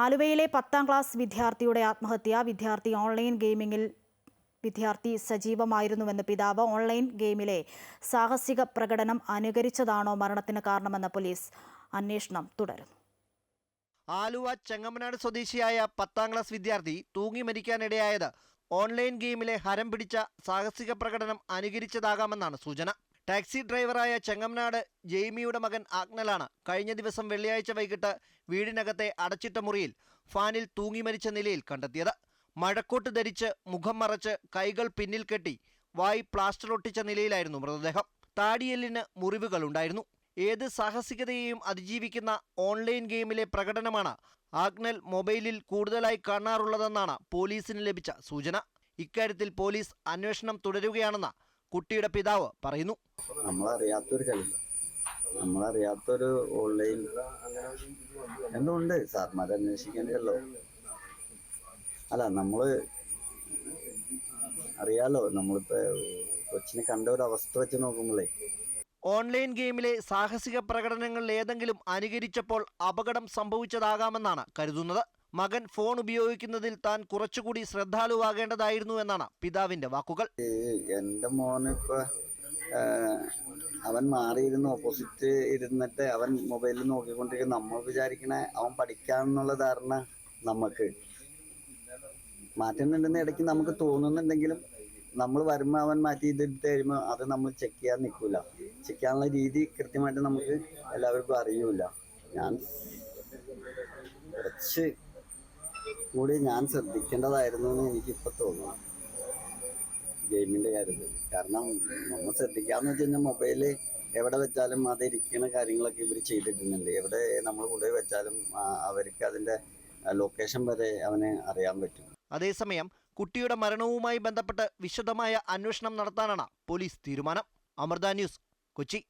ആലുവയിലെ പത്താം ക്ലാസ് വിദ്യാർത്ഥിയുടെ ആത്മഹത്യ. വിദ്യാർത്ഥി ഓൺലൈൻ ഗെയിമിംഗിൽ വിദ്യാർത്ഥി സജീവമായിരുന്നുവെന്ന് പിതാവ് ഓൺലൈൻ ഗെയിമിലെ സാഹസിക പ്രകടനം അനുകരിച്ചതാണോ മരണത്തിന് കാരണമെന്ന പോലീസ് അന്വേഷണം തുടരുന്നു. ആലുവ ചെങ്ങമനാട് സ്വദേശിയായ പത്താം ക്ലാസ് വിദ്യാർത്ഥി തൂങ്ങി മരിക്കാനിടയായത് ഓൺലൈൻ ഗെയിമിലെ ഹരം പിടിച്ച സാഹസിക പ്രകടനം അനുകരിച്ചതാകാമെന്നാണ് സൂചന. ടാക്സി ഡ്രൈവറായ ചെങ്ങംനാട് ജെയ്മിയുടെ മകൻ ആഗ്നലാണ് കഴിഞ്ഞ ദിവസം വെള്ളിയാഴ്ച വൈകിട്ട് വീടിനകത്തെ അടച്ചിട്ട മുറിയിൽ ഫാനിൽ തൂങ്ങി മരിച്ച നിലയിൽ കണ്ടെത്തിയത്. മഴക്കോട്ട് ധരിച്ച് മുഖം മറച്ച് കൈകൾ പിന്നിൽ കെട്ടി വായി പ്ലാസ്റ്റർ ഒട്ടിച്ച നിലയിലായിരുന്നു മൃതദേഹം. താടിയെല്ലിന് മുറിവുകളുണ്ടായിരുന്നു. ഏത് സാഹസികതയെയും അതിജീവിക്കുന്ന ഓൺലൈൻ ഗെയിമിലെ പ്രകടനമാണ് ആഗ്നൽ മൊബൈലിൽ കൂടുതലായി കാണാറുള്ളതെന്നാണ് പോലീസിന് ലഭിച്ച സൂചന. ഇക്കാര്യത്തിൽ പോലീസ് അന്വേഷണം തുടരുകയാണെന്ന് കുട്ടിയുടെ പിതാവ് പറയുന്നു. നമ്മളറിയാത്തൊരു കളിയില്ല നമ്മളറിയാത്തൊരു ഓൺലൈൻ. എന്തുകൊണ്ട് സാർമാരെ അന്വേഷിക്കേണ്ടല്ലോ അല്ല നമ്മൾ അറിയാലോ നമ്മളിപ്പോ കൊച്ചിനെ കണ്ട ഒരു അവസ്ഥ വെച്ച് നോക്കുമ്പോഴേ ഓൺലൈൻ ഗെയിമിലെ സാഹസിക പ്രകടനങ്ങളിൽ ഏതെങ്കിലും അനുകരിച്ചപ്പോൾ അപകടം സംഭവിച്ചതാകാമെന്നാണ് കരുതുന്നത്. മകൻ ഫോൺ ഉപയോഗിക്കുന്നതിൽ താൻ കുറച്ചുകൂടി ശ്രദ്ധാലുവാകേണ്ടതായിരുന്നു എന്നാണ് പിതാവിന്റെ വാക്കുകൾ. എന്റെ മോനിപ്പോ ആഹ്, അവൻ മാറിയിരുന്ന് ഓപ്പോസിറ്റ് ഇരുന്നിട്ട് അവൻ മൊബൈലിൽ നോക്കിക്കൊണ്ടിരിക്കുന്ന. നമ്മൾ വിചാരിക്കണ അവൻ പഠിക്കാമെന്നുള്ള ധാരണ നമുക്ക്. മാറ്റുന്നുണ്ടെന്ന് ഇടയ്ക്ക് നമുക്ക് തോന്നുന്നുണ്ടെങ്കിലും നമ്മൾ വരുമ്പോൾ അവൻ മാറ്റി ഇതെടുത്ത് കഴിയുമ്പോൾ അത് നമ്മൾ ചെക്ക് ചെയ്യാൻ നിൽക്കില്ല ചെക്ക് ചെയ്യാനുള്ള രീതി കൃത്യമായിട്ട് നമുക്ക് എല്ലാവർക്കും അറിയൂല. ഞാൻ കുറച്ച് കൂടി ഞാൻ ശ്രദ്ധിക്കേണ്ടതായിരുന്നു എന്ന് എനിക്കിപ്പോൾ തോന്നുന്നു. ഗെയിമിന്റെ കാര്യത്തിൽ. കാരണം നമ്മൾ ശ്രദ്ധിക്കാന്ന് വെച്ച് കഴിഞ്ഞാൽ മൊബൈൽ എവിടെ വെച്ചാലും അത് ഇരിക്കുന്ന കാര്യങ്ങളൊക്കെ ഇവർ ചെയ്തിട്ടുണ്ട് എവിടെ നമ്മൾ കൂടെ വെച്ചാലും അവർക്ക് അതിന്റെ ലൊക്കേഷൻ വരെ അവന് അറിയാൻ പറ്റും. അതേസമയം കുട്ടിയുടെ മരണവുമായി ബന്ധപ്പെട്ട് വിശദമായ അന്വേഷണം നടത്താനാണ് പോലീസ് തീരുമാനം. അമൃത ന്യൂസ് കൊച്ചി.